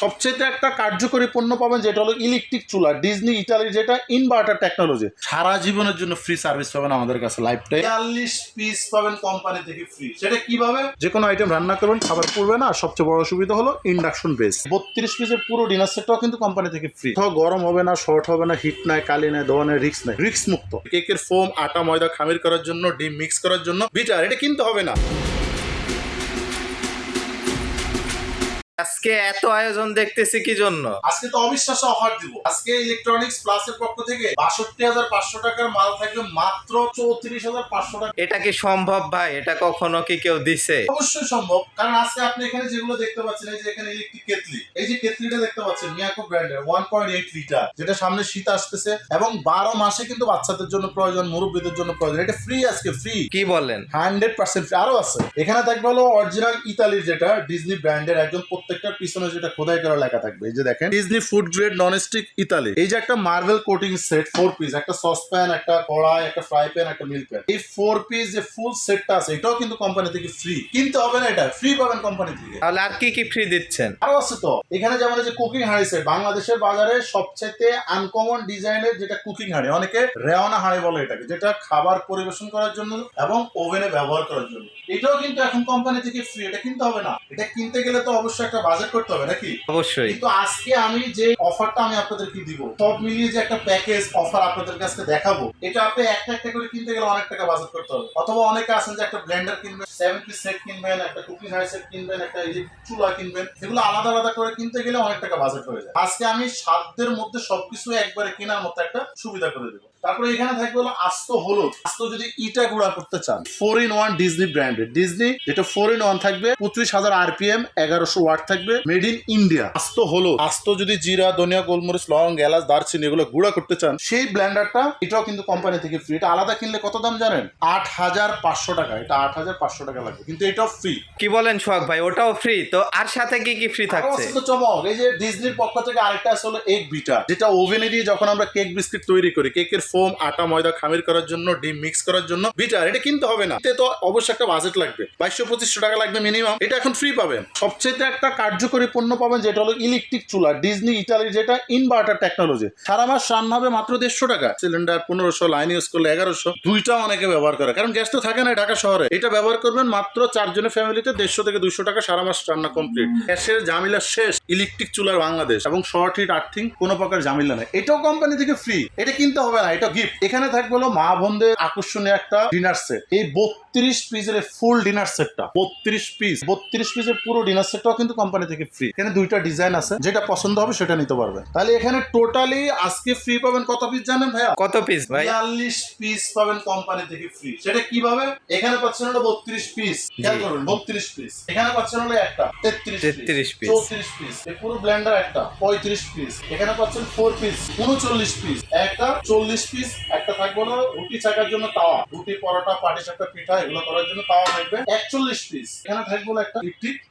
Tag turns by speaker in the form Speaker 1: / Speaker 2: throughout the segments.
Speaker 1: সবচেয়ে একটা কার্যকরী পণ্য পাবেন যেটা হলো ইলেকট্রিক চুলা ডিজনি ইটালির যেটা ইনভার্টার টেকনোলজি সারা জীবনের জন্য ফ্রি সার্ভিস পাবেন আমাদের কাছে লাইফ টাইম বিয়াল্লিশ পিস পাবেন কোম্পানি থেকে ফ্রি সেটা কীভাবে? যে কোনো আইটেম রান্না করবেন খাবার পড়বে না আর সবচেয়ে বড় সুবিধা হলো ইন্ডাকশন বেস বত্রিশ পিসের পুরো ডিনার সেটটাও কিন্তু কোম্পানি থেকে ফ্রি গরম হবে না শর্ট হবে না হিট নাই কালি নাই দোয়া নাই রিক্স নাই। রিক্স মুক্ত। কেকের ফোম আটা ময়দা খামির করার জন্য ডিম মিক্স করার জন্য বিটার এটা কিনতে হবে না।
Speaker 2: আজকে এত আয়োজন দেখতেছি কি জন্য?
Speaker 1: আজকে তো অবিশ্বাস্য অফার দিব। আজকে ইলেকট্রনিক্স প্লাসের পক্ষ থেকে বাষট্টি হাজার পাঁচশো টাকার মাল থাকবে মাত্র চৌত্রিশ হাজার পাঁচশো টাকা।
Speaker 2: এটা কি সম্ভব ভাই? এটা কখনো কি কেউ দিছে?
Speaker 1: অবশ্যই সম্ভব কারণ আজকে আপনি এখানে যেগুলো দেখতে পাচ্ছেন এই যে এখানে ইলেকট্রিক কেতলি এই যে কেতলিটা দেখতে পাচ্ছেন মিয়াকো ব্র্যান্ডের ওয়ান পয়েন্ট এইট লিটার যেটা সামনে শীত আসতেছে এবং বারো মাসে কিন্তু বাচ্চাদের জন্য প্রয়োজন মুরব্বীদের জন্য প্রয়োজন। এটা ফ্রি আজকে ফ্রি
Speaker 2: কি বলেন?
Speaker 1: হান্ড্রেড পার্সেন্ট আরও আছে। এখানে থাকবে হলো অরিজিনাল ইতালির যেটা ডিজনি ব্র্যান্ডের একদম প্রত্যেকটার পিছনে যেটা খোদাই করা লেখা থাকবে এই যে দেখেন। Disney food grade non stick Italy এই যে একটা marble coating set four piece একটা সসপ্যান একটা কড়াই একটা ফ্রাই প্যান একটা মিল্ক প্যান এই ফোর পিস যে ফুল সেটটা আছে এটাও কিন্তু কোম্পানি থেকে ফ্রি কিনতে হবে না এটা ফ্রি পাবেন কোম্পানি থেকে।
Speaker 2: তাহলে আর কি কি ফ্রি দিচ্ছেন?
Speaker 1: আরও আছে তো। এখানে যেমন এই যে কুকিং হাঁড়ি সেট বাংলাদেশের বাজারে সবচেয়ে আনকমন ডিজাইনের যেটা কুকিং হাঁড়ি অনেকে রেওয়ানা হাঁড়ি বলে এটাকে যেটা খাবার পরিবেশন করার জন্য এবং ওভেনে ব্যবহার করার জন্য। এটাও কিন্তু এখন কোম্পানি থেকে ফ্রি এটা কিনতে হবে না। এটা কিনতে গেলে তো অবশ্যই একটা বাজেট করতে হবে নাকি?
Speaker 2: অবশ্যই।
Speaker 1: কিন্তু আজকে আমি যে অফারটা আমি আপনাদেরকে দিব? সব মিলিয়ে যে একটা প্যাকেজ অফার আপনাদের কাছে দেখাবো এটা আপনি একটা একটা করে কিনতে গেলে অনেক টাকা বাজেট করতে হবে। অথবা অনেকে আছেন যে একটা ব্লেন্ডার কিনবেন সেভেন পিস সেট কিনবেন একটা কুকিং হাই সেট কিনবেন একটা চুলা কিনবেন এগুলো আলাদা আলাদা করে কিনতে গেলে অনেক টাকা বাজেট হয়ে যায়। আজকে আমি সাধ্যের মধ্যে সবকিছু একবারে কেনার মতো একটা সুবিধা করে দেবো। তারপরে এখানে থাকবে হলো আস্ত হলুদ। আস্ত যদি ইটা গুঁড়া করতে চান ফোর ইন ওয়ান ডিজনি ব্র্যান্ডের ডিজনি যেটা ফোর ইন ওয়ান থাকবে পঁচিশ হাজার আরপিএম এগারোশো ওয়াট থাকবে মেড ইন ইন্ডিয়া আস্ত হলুদ। আস্ত যদি জিরা ধনিয়া গোলমরিচ লং এলাচ দারচিনি এগুলো গুঁড়া করতে চান সেই ব্ল্যান্ডারটা এটাও কিন্তু কোম্পানি থেকে ফ্রি এটা আলাদা কিনলে কত দাম জানেন? আট হাজার পাঁচশো টাকা। এটা আট হাজার পাঁচশো টাকা লাগবে কিন্তু এটাও ফ্রি
Speaker 2: কি বলেন সোহাগ ভাই ওটাও ফ্রি তো আর সাথে কি কি ফ্রি থাকছে?
Speaker 1: তো চমক এই যে ডিজনির পক্ষ থেকে আরেকটা আছে হলো এগ বিটার যেটা ওভেনে দিয়ে যখন আমরা কেক বিস্কিট তৈরি করি কেকের ফোম, আটা, ময়দা খামির করার জন্য, ডিম মিক্স করার জন্য, বিটার, এটা কিনতে হবে না। তো অবশ্যই একটা বাজেট লাগবে। বাইশশো, পঁচিশশো টাকা লাগবে মিনিমাম এটা এখন ফ্রি পাবেন। সবচেয়ে একটা কার্যকরী পণ্য পাবেন, যেটা হলো ইলেকট্রিক চুলা ডিজনি ইটালির যেটা ইনভার্টার টেকনোলজি সারা মাস রান্না হবে মাত্র দেড়শো টাকা। সিলিন্ডার পনেরোশো লাইন ইউজ করলে এগারোশো। দুইটা অনেকে ব্যবহার করে। কারণ গ্যাস তো থাকে না ঢাকা শহরে। এটা ব্যবহার করবেন মাত্র চারজনের ফ্যামিলিতে দেড়শো থেকে দুইশো টাকা সারা মাস রান্না কমপ্লিট গ্যাসের জামিলা শেষ। ইলেকট্রিক চুলার বাংলাদেশ। এবং শর্ট হিট আর্থিং কোনো প্রকার জামিলা নেই। এটাও কোম্পানি থেকে ফ্রি এটা কিনতে হবে না। এটা গিফট এখানে থাকবে হলো মা বোনদের আকর্ষণীয় একটা ডিনার সেট এই বত্রিশ পিসের ফুল ডিনার সেটটা বত্রিশ পিস বত্রিশ পিসের পুরো ডিনার সেটটাও কিন্তু কোম্পানি থেকে ফ্রি এখানে দুইটা ডিজাইন আছে যেটা পছন্দ হবে সেটা নিতে পারবেন। তাহলে এখানে টোটালি আজকে ফ্রি পাবেন কত পিস জানেন ভাইয়া?
Speaker 2: কত পিস ভাই?
Speaker 1: বিয়াল্লিশ পিস পাবেন কোম্পানি থেকে ফ্রি সেটা কীভাবে? এখানে পাচ্ছেন হলো বত্রিশ পিস খেয়াল করুন বত্রিশ পিস এখানে পাচ্ছেন হলো একটা তেত্রিশ
Speaker 2: 33 piece।
Speaker 1: চৌত্রিশ পিস এই পুরো ব্লেন্ডার একটা পঁয়ত্রিশ পিস এখানে পাচ্ছেন ফোর পিস উনচল্লিশ পিস একটা চল্লিশ পিস একটা থাকবে রুটি জন্য তাওয়া। রুটি, পরোটা পাটি পিঠা, এগুলো করার জন্য তাওয়া থাকবে। একচল্লিশ পিস এখানে থাকবে একটা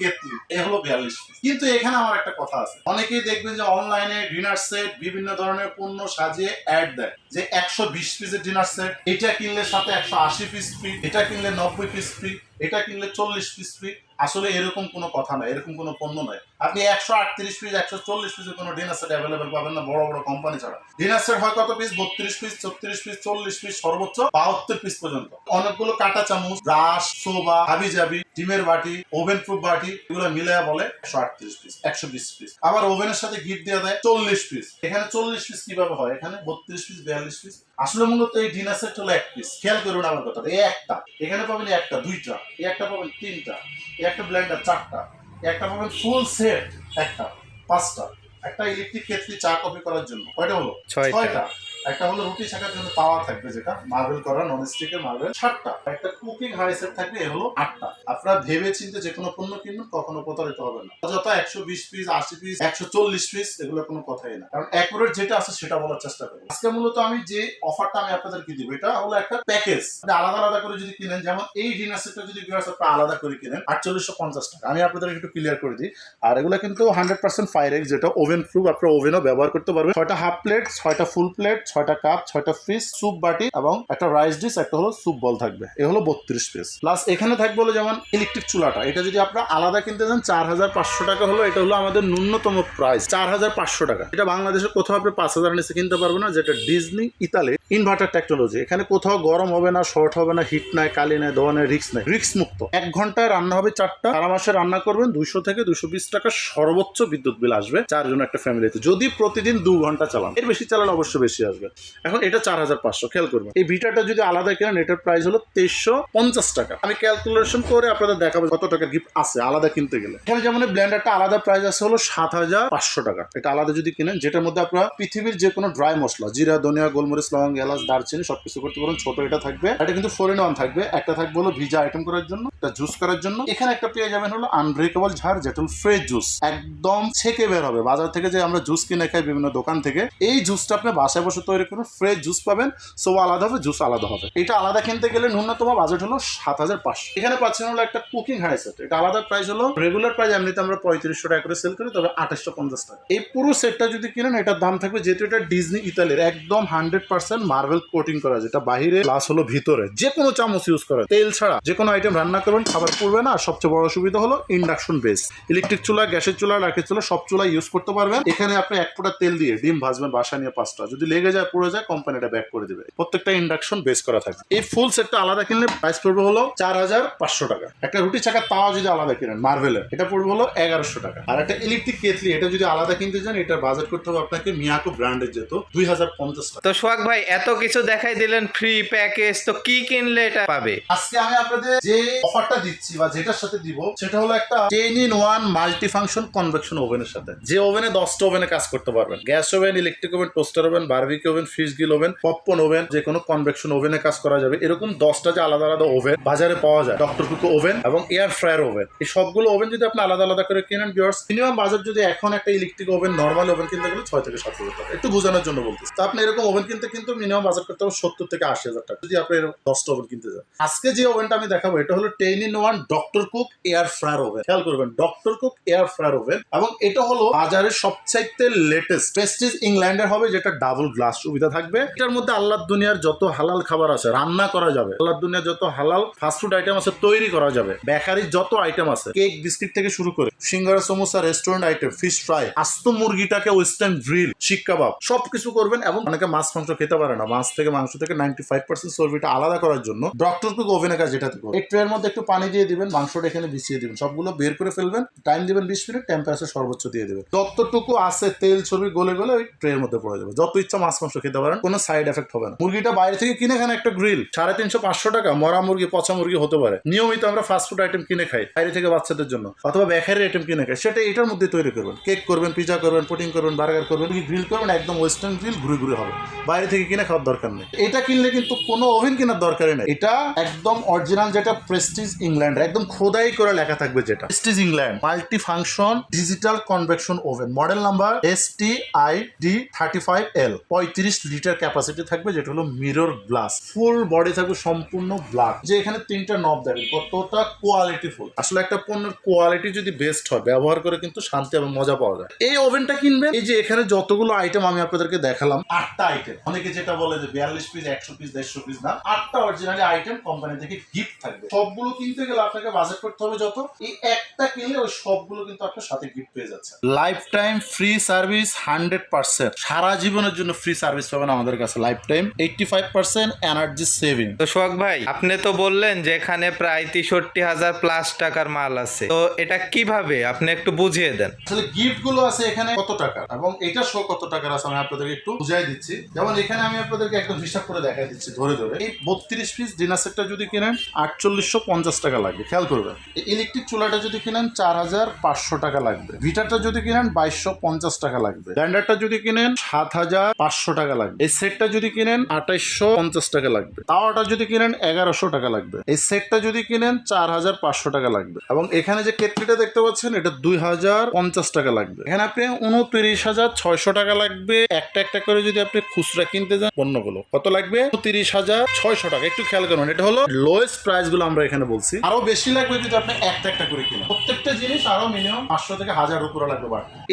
Speaker 1: কেটলি। এ হলো বিয়াল্লিশ পিস কিন্তু এখানে আমার একটা কথা আছে। অনেকেই দেখবেন যে অনলাইনে ডিনার সেট, বিভিন্ন ধরনের পণ্য সাজিয়ে অ্যাড দেয়। যে একশো বিশ পিসের ডিনার সেট, এটা কিনলে সাথে একশো আশি পিস ফ্রি এটা কিনলে নব্বই পিস ফ্রি এটা কিনলে চল্লিশ পিস ফ্রি আসলে এরকম কোনো কথা নয়, এরকম কোনো পণ্য নয়। আপনি একশো আটত্রিশ পিস একশো চল্লিশ পিসের কোনো ডিনার সেট অ্যাভেলেবেল পাবেন না, বড় বড় কোম্পানি ছাড়া। ডিনার সেট হয় কত পিস বত্রিশ পিস ছত্রিশ পিস চল্লিশ পিস সর্বোচ্চ বাহাত্তর পিস পর্যন্ত। অনেকগুলো কাটা চামচ, ব্রাশ সোবা হাবি জাবি, ডিমের বাটি, ওভেন প্রুফ বাটি, এগুলো মিলে বলে একশো আটত্রিশ পিস একশো বিশ পিস আবার ওভেনের সাথে গিফট দেওয়া দেয় চল্লিশ পিস এখানে চল্লিশ পিস কীভাবে হয়? এখানে বত্রিশ পিস বিয়াল্লিশ পিস আসলে মূলত এই ডিনার সেট হলো এক পিস খেয়াল করুন আমার কথা এই একটা। এখানে পাবেন একটা, দুইটা। এই একটা পাবেন তিনটা। একটা ব্লেন্ডার চারটা। একটা পাবেন ফুল সেট একটা পাঁচটা। একটা ইলেকট্রিক কেটলি চা কফি করার জন্য। কয়টা হলো?
Speaker 2: ছয়টা।
Speaker 1: একটা হলো রুটি ছাকার জন্য তাওয়া থাকবে যেটা মার্বেল করা নন স্টিকের মার্বেল সাতটা। একটা কুকিং হাঁড়ি সেট থাকবে এ হলো আটটা। আপনারা ভেবে চিন্তে যে কোনো পণ্য কিনবেন কখনো প্রতারিত হবে না। অযথা একশো বিশ পিস আশি পিস একশো চল্লিশ পিস এগুলো কোনো কথাই না। কারণ অ্যাকুরেট যেটা আছে সেটা বলার চেষ্টা করব আজকে মূলত আমি যে অফারটা আমি আপনাদেরকে দিব, এটা হলো একটা প্যাকেজ আলাদা আলাদা করে যদি কিনেন, যেমন এই ডিনার সেটটা যদি আপনারা আলাদা করে কিনেন, আটচল্লিশশো পঞ্চাশ টাকা। আমি আপনাদের একটু ক্লিয়ার করে দিই। আর এগুলো কিন্তু হান্ড্রেড পার্সেন্ট ফায়ার যেটা ওভেন প্রুফ আপনারা ওভেনও ব্যবহার করতে পারবেন। ছয়টা হাফ প্লেট ছয়টা ফুল প্লেট ছয়টা কাপ, ছয়টা ফ্রিজ স্যুপ বাটি এবং একটা রাইস ডিশ একটা হলো স্যুপ বল থাকবে। এ হলো বত্রিশ পিস প্লাস এখানে থাকবে হলো যেমন ইলেকট্রিক চুলাটা। এটা যদি আপনারা আলাদা কিনতে চান, চার হাজার পাঁচশো টাকা হলো, এটা হলো আমাদের ন্যূনতম প্রাইস চার হাজার পাঁচশো টাকা। এটা বাংলাদেশে কোথাও আপনি পাঁচ হাজার নিচে কিনতে পারবেন না, যেটা ডিজনি ইতালি ইনভার্টার টেকনোলজি এখানে কোথাও গরম হবে না শর্ট হবে না হিট নাই, কালি নাই দোয়া নাই রিক্স নাই। রিক্স মুক্ত। এক ঘন্টায় রান্না হবে চারটা। সারা মাসে রান্না করবেন দুইশো থেকে দুশো বিশ টাকা সর্বোচ্চ বিদ্যুৎ বিল আসবে চারজন একটা ফ্যামিলিতে যদি প্রতিদিন দু ঘণ্টা চালান, এর বেশি চালান অবশ্যই বেশি আসবে। এখন এটা চার হাজার পাঁচশো, খেয়াল করবেন। এই ভিটাটা যদি আলাদা কেনেন, এটার প্রাইস হলো তেইশশো পঞ্চাশ টাকা। আমি ক্যালকুলেশন করে আপনাদের দেখাবো কত টাকা গিফট আছে আলাদা কিনতে গেলে। এখানে যেমন ব্ল্যান্ডারটা আলাদা প্রাইস আছে হলো সাত হাজার পাঁচশো টাকা। এটা আলাদা যদি কিনেন, যেটার মধ্যে আপনারা পৃথিবীর যে কোনো ড্রাই মশলা, জিরা, ধনিয়া, গোলমরিচ, লবঙ্গ, এলাচ, দারচিনি সবকিছু করতে পারেন ছোট এটা থাকবে। এটা কিন্তু ফোর ইন ওয়ান থাকবে। একটা থাকবে হলো ভিজা আইটেম করার জন্য একটা জুস করার জন্য। এখানে একটা পেয়ে যাবেন হলো আনব্রেকেবল ঝাড়, যেটা ফ্রেশ জুস একদম ছেকে বের হবে। বাজার থেকে যে আমরা জুস কিনে খাই বিভিন্ন দোকান থেকে, এই জুসটা আপনি বাসায় বসে তৈরি করুন ফ্রেশ জুস পাবেন সো আলাদা হবে জুস আলাদা হবে। এটা আলাদা কিনতে গেলে ন্যূনতম বাজেট হলো সাত হাজার পাঁচশো। এখানে পাচ্ছেন হলো একটা কুকিং হাই সেট এটা আলাদা প্রাইস হলো রেগুলার প্রাইস এমনিতে আমরা পঁয়ত্রিশশো টাকা করে সেল করি, তবে আঠাশশো পঞ্চাশ টাকা। এই পুরো সেটটা যদি কিনেন, এটার দাম থাকবে যেহেতু এটা ডিজনি ইতালির একদম হান্ড্রেড পার্সেন্ট মার্বেল কোটিং করা যেটা বাহিরে প্লাস হলো, ভিতরে যে কোনো চামচ ইউজ করা। তেল ছাড়া যে কোনো আইটেম রান্না করবেন, খাবার পড়বে না, সবচেয়ে বড় সুবিধা হলো ইন্ডাকশন বেস ইলেকট্রিক চুলা, গ্যাসের চুলা রাখের চুলা সব চুলা ইউজ করতে পারবেন। এখানে আপনি এক ফোঁটা তেল দিয়ে ডিম ভাজবেন, বাসা নিয়ে পাঁচটা। যদি লেগে যায় পড়ে যায় কোম্পানিটা ব্যাক করে দেবে। প্রত্যেকটা ইন্ডাকশন বেস করা থাকবে। এই ফুল সেটটা আলাদা কিনলে প্রাইস পড়বে হলো চার হাজার পাঁচশো টাকা। একটা রুটি চাকা তাওয়া যদি আলাদা কিনেন মার্ভেলের এটা পড়বে হলো এগারোশো টাকা। আর একটা ইলেকট্রিক কেতলি এটা যদি আলাদা কিনতে চান এটার বাজেট করতে হবে আপনাকে মিয়াকো ব্র্যান্ডের যেত দুই হাজার পঞ্চাশ টাকা।
Speaker 2: তো সোহাগ ভাই এত কিছু দেখাই দিলেন ফ্রি প্যাকেজ তো কি কিনলে এটা পাবে?
Speaker 1: আজকে আমি আপনাদের যে অফারটা দিচ্ছি বা যেটার সাথে দিব সেটা হলো একটা ten in one multi function convection ওভেনের সাথে। যে ওভেনে দশটা ওভেনে কাজ করতে পারবেন। Gas oven electric oven toaster oven barbecue oven, fridge grill oven, popcorn oven যে কোনো কনভেকশন ওভেনে কাজ করা যাবে। এরকম দশটা যে আলাদা আলাদা ওভেন বাজারে পাওয়া যায়। ডক্টর কুকো ওভেন এবং এয়ার ফ্রায়ার ওভেন। এই সবগুলো ওভেন যদি আপনি আলাদা আলাদা করে কিনেন বিয়ার্স মিনিমাম বাজার যদি এখন একটা ইলেকট্রিক ওভেন নর্মাল ওভেন কিনতে গেলে ছয় থেকে সাত হাজার টাকা। একটু বোঝানোর জন্য বলতেছি। তো আপনি এরকম ওভেন কিনতে কিন্তু মিনিমাম বাজার করতে হবে সত্তর থেকে আশি হাজার টাকা। যদি আপনি এরকম দশটা ওভেন কিনতে যান। আজকে যে ওভেনটা আমি দেখাবো, এটা হলো ten in one doctor cook air fryer oven খেয়াল করবেন doctor cook air fryer oven এবং এটা হলো বাজারের সবচাইতে লেটেস্ট প্রেস্টিজ ইংল্যান্ডের হবে, যেটা ডাবল গ্লাস সুবিধা থাকবে। এটার মধ্যে আল্লাহ দুনিয়ার যত হালাল খাবার আছে, রান্না করা যাবে। আল্লাহ দুনিয়ার যত হালাল ফাস্টফুড আইটেম আছে, তৈরি করা যাবে। বেকারির যত আইটেম আছে কেক বিস্কিট থেকে শুরু করে singara, samosa restaurant item fish fry আস্ত মুরগিটাকে ওয়েস্টার্ন গ্রিল শিক কাবাব, সবকিছু করবেন এবং অনেকে মাছ, মাংস খেতে পারে না। মাছ থেকে মাংস থেকে নাইনটি ফাইভ পার্সেন্ট চর্বিটা আলাদা করার জন্য ডক্টর কুক ওভেনের কাজ যেটাতে করবে এই ট্রের মধ্যে একটু পানি দিয়ে দিবেন, মাংসটা এখানে বিছিয়ে দিবেন। সবগুলো বের করে ফেলবেন টাইম দিবেন বিশ মিনিট টেম্পারেচার সর্বোচ্চ দিয়ে দেবেন। যতটুকু আছে তেল ছবি গলে গলে ওই ট্রের মধ্যে পড়ে যাবে। যত ইচ্ছা মাছ মাংস খেতে পারেন, কোনো সাইড এফেক্ট হবে না। মুরগিটা বাইরে থেকে কিনে খান একটা গ্রিল সাড়ে তিনশো পাঁচশো টাকা, মরা মুরগি, পচা মুরগি হতে পারে। নিয়মিত আমরা ফাস্ট ফুড আইটেম কিনে খাই, বাইরে থেকে বাচ্চাদের জন্য, অথবা বেকারি আইটেম কিনে খাই। সেটা এটার মধ্যে তৈরি করবেন। কেক করবেন পিজা করবেন পুটিং করবেন বার্গার করবেন গ্রিল করবেন, একদম ওয়েস্টার্ন গ্রিল ঘুরে ঘুরে হবে। বাইরে থেকে কিনে খাওয়ার দরকার নেই। এটা কিনলে কিন্তু কোনো ওভেন কেনার দরকারই নেই। এটা একদম অরিজিনাল যেটা প্রেস্টিজ ইংল্যান্ড একদম খোদাই করে লেখা থাকবে যেটা। Prestige England multi function digital convection oven model number S T I D thirty five L পঁয়ত্রিশ লিটার ক্যাপাসিটি থাকবে, যেটা হলো মিরর গ্লাস ফুল বডি থাকবে সম্পূর্ণ ব্ল্যাক যে এখানে তিনটা নব দেখেন, কতটা কোয়ালিটি ফুল আসলে একটা পণ্যের কোয়ালিটি যদি বেস্ট হয়, ব্যবহার করে কিন্তু শান্তি এবং মজা পাওয়া যায়। এই ওভেনটা কিনবেন, এই যে এখানে যতগুলো আইটেম আমি আপনাদেরকে দেখালাম, আটটা আইটেম অনেকে যেটা বলে যে বিয়াল্লিশ পিস একশো পিস দেড়শো পিস না, আটটা অরিজিনালি আইটেম কোম্পানি থেকে গিফট থাকবে। সবগুলো কিনতে গেলে আপনাকে বাজেট করতে হবে যত, এই একটা কিনলে ওই সবগুলো কিন্তু আপনার সাথে গিফট পেয়ে যাচ্ছে। Lifetime free service hundred percent সারা জীবনের জন্য ফ্রি সার্ভিস পাবেন আমাদের কাছে lifetime eighty five percent energy saving
Speaker 2: তো সোহাগ ভাই আপনি তো বললেন যে এখানে প্রায় তেষট্টি হাজার প্লাস টাকার মাল আছে। তো এটা কীভাবে? আপনি একটু বুঝিয়ে দেন।
Speaker 1: আসলে গিফটগুলো আছে এখানে কত টাকা? এবং এটা শো কত টাকার আছে আমি আপনাদেরকে একটু বুঝাই দিচ্ছি। যেমন এখানে আমি আপনাদেরকে একদম হিসাব করে দেখাই দিচ্ছি ধরে ধরে। এই বত্রিশ পিস ডিনার সেটটা যদি কিনেন আটচল্লিশশো পঞ্চাশ টাকা লাগবে। খেয়াল করবেন এই ইলেকট্রিক চুলাটা যদি কিনেন চার হাজার পাঁচশো টাকা লাগবে। ভিটারটা যদি কিনেন বাইশশো পঞ্চাশ টাকা লাগবে। ব্যান্ডারটা যদি কিনেন সাত হাজার পাঁচশো টাকা লাগবে। এই সেটটা যদি কিনেন, আঠাইশশো পঞ্চাশ টাকা লাগবে। তাওয়াটা যদি কিনেন, এগারোশো টাকা লাগবে। এই সেটটা যদি কিনেন, চার হাজার পাঁচশো টাকা লাগবে। এবং এখানে যে কেটলিটা দেখতে পাচ্ছেন, এটা দুই হাজার পঞ্চাশ টাকা লাগবে। এখানে আপনি উনত্রিশ হাজার ছয়শো টাকা লাগবে। একটা একটা করে যদি আপনি খুচরা কিনতে যান, পণ্যগুলো। কত লাগবে? উনত্রিশ হাজার ছয়শো টাকা। একটু খেয়াল করুন, এটা হলো লোয়েস্ট প্রাইসগুলো আমরা এখানে বলছি। আরও বেশি লাগবে যদি আপনি একটা একটা করে কিনেন। প্রত্যেকটা জিনিস আরও মিনিমাম পাঁচশো থেকে হাজার উপরে লাগবে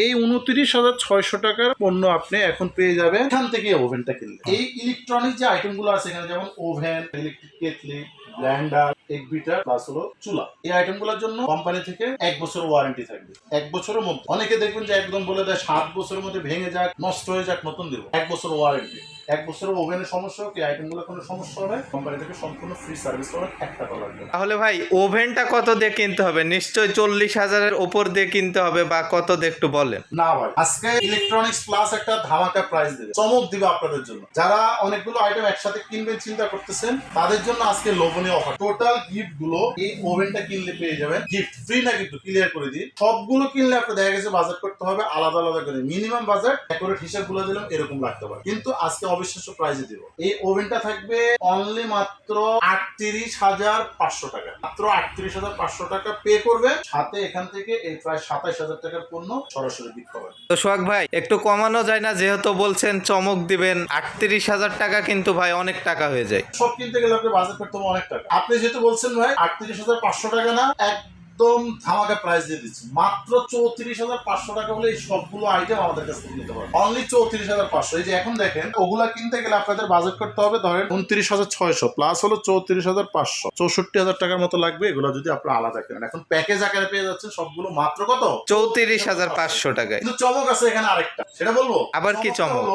Speaker 1: এই উনত্রিশ হাজার ছয়শো টাকার পণ্য আপনি এখন পেয়ে যাবেন। এখান থেকে ওভেনটা কিনলে। এই ইলেকট্রনিক যে আইটেমগুলো আছে এখানে যেমন oven electric kettle blender egg beater plus হলো চুলা। এই আইটেমগুলোর জন্য কোম্পানি থেকে এক বছর ওয়ারেন্টি থাকবে। এক বছরের মধ্যে। অনেকে দেখবেন যে একদম বলে দেয় সাত বছরের মধ্যে ভেঙে যাক নষ্ট হয়ে যাক নতুন দিব। এক বছর ওয়ারেন্টি এক বছরের ওভেনের সমস্যা হোক এই আইটেমগুলো কোনো সমস্যা হবে কোম্পানি থেকে সম্পূর্ণ ফ্রি সার্ভিস পাবেন এক টাকা লাগবে
Speaker 2: তাহলে ভাই ওভেনটা কত দিয়ে কিনতে হবে? নিশ্চয় চল্লিশ হাজারের ওপর দিয়ে কিনতে হবে বা কত দিয়ে একটু বলেন।
Speaker 1: না ভাই আজকে ইলেকট্রনিক্স প্লাস একটা ধামাকা প্রাইস দেবে চমক দিবে আপনাদের জন্য। যারা অনেকগুলো আইটেম একসাথে কিনবেন চিন্তা করতেছেন তাদের জন্য আজকে লোভনীয় অফার টোটাল গিফটগুলো এই ওভেনটা কিনলে পেয়ে যাবেন। গিফট ফ্রি না কিন্তু ক্লিয়ার করে দিই। সবগুলো কিনলে আপনার দেখা গেছে বাজেট করতে হবে আলাদা আলাদা করে। মিনিমাম বাজেট অ্যাকুরেট হিসাবগুলো দিলাম এরকম লাগতে পারে। কিন্তু আজকে অবিশ্বাস্য প্রাইজে দিব। এই ওভেনটা থাকবে অনলি মাত্র আটত্রিশ হাজার পাঁচশো টাকা। মাত্র আটত্রিশ হাজার পাঁচশো টাকা পে করবেন। সাথে এখান থেকে এই প্রায় সাতাইশ হাজার টাকার পণ্য সরাসরি গিফট পাবেন।
Speaker 2: তো সোহাগ ভাই একটু কমানো যায় না? যেহেতু বলছেন চমক দিবেন আটত্রিশ হাজার টাকা কিন্তু ভাই অনেক টাকা হয়ে যায়।
Speaker 1: সব কিনতে গেলে আপনি বাজেট করতে অনেক টাকা। আপনি যেহেতু বলছেন ভাই আটত্রিশ হাজার পাঁচশো টাকা না একদম ধামাকা প্রাইস দিয়ে দিচ্ছি। মাত্র চৌত্রিশ হাজার পাঁচশো টাকা হলে এই সবগুলো আইটেম আমাদের কাছ থেকে নিতে পারবেন। অনলি চৌত্রিশ হাজার পাঁচশো। এই যে এখন দেখেন ওগুলা কিনতে গেলে আপনাদের বাজেট করতে হবে ধরেন উনত্রিশ হাজার ছয়শো প্লাস হলো চৌত্রিশ হাজার পাঁচশো। চৌষট্টি হাজার টাকার মতো লাগবে এগুলো যদি আপনারা আলাদা কেনেন। এখন প্যাকেজ আকারে পেয়ে যাচ্ছেন সবগুলো মাত্র কত?
Speaker 2: চৌত্রিশ হাজার পাঁচশো টাকায়।
Speaker 1: কিন্তু চমক আছে এখানে আরেকটা। সেটা বলব?
Speaker 2: আবার কি চমক?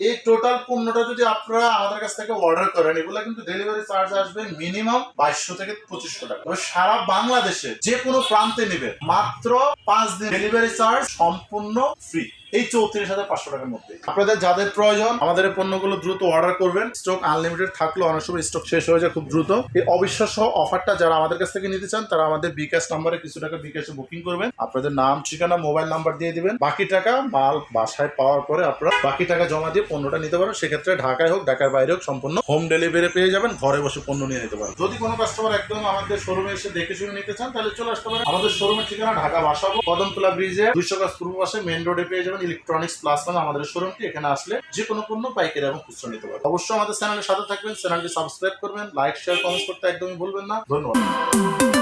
Speaker 1: এই টোটাল পণ্যটা যদি আপনারা আমাদের কাছ থেকে অর্ডার করেন, এগুলো কিন্তু ডেলিভারি চার্জ আসবে মিনিমাম বাইশশো থেকে পঁচিশশো টাকা। সারা বাংলাদেশে যে কোনো প্রান্তে নেবে মাত্র পাঁচ দিন ডেলিভারি চার্জ সম্পূর্ণ ফ্রি এই চৌত্রিশ হাজার পাঁচশো টাকার মধ্যে। আপনাদের যাদের প্রয়োজন, আমাদের পণ্যগুলো দ্রুত অর্ডার করবেন। স্টক আনলিমিটেড থাকলেও অনেক সময় স্টক শেষ হয়ে যায় খুব দ্রুত। এই অবিশ্বাস্য অফারটা যারা আমাদের কাছ থেকে নিতে চান, তারা আমাদের বিকাশ নাম্বারে কিছু টাকা বিকাশে বুকিং করবেন। আপনাদের নাম, ঠিকানা মোবাইল নাম্বার দিয়ে দিবেন। বাকি টাকা মাল বাসায় পাওয়ার পরে আপনারা বাকি টাকা জমা দিয়ে পণ্যটা নিতে পারেন। সেক্ষেত্রে ঢাকায় হোক, ঢাকার বাইরে হোক, সম্পূর্ণ হোম ডেলিভারি পেয়ে যাবেন। ঘরে বসে পণ্য নিয়ে নিতে পারেন। যদি কোনো কাস্টমার একদম আমাদের শোরুমে এসে দেখে শুনে নিতে চান, তাহলে চলে আসতে পারেন। আমাদের শোরুমের ঠিকানা ঢাকা বাসাবো, কদমতলা ব্রিজে দুইশো গাছ পূর্ব পাশে মেন রোডে পেয়ে যাবেন। ইলেকট্রনিক্স প্লাস নামে আমাদের শোরুমটি এখানে আসলে যে কোনো পণ্য পাইকারি এবং খুচরো নিতে পারবেন। অবশ্যই আমাদের চ্যানেলের সাথে থাকবেন। চ্যানেলটি সাবস্ক্রাইব করবেন লাইক শেয়ার কমেন্ট করতে একদমই ভুলবেন না। ধন্যবাদ।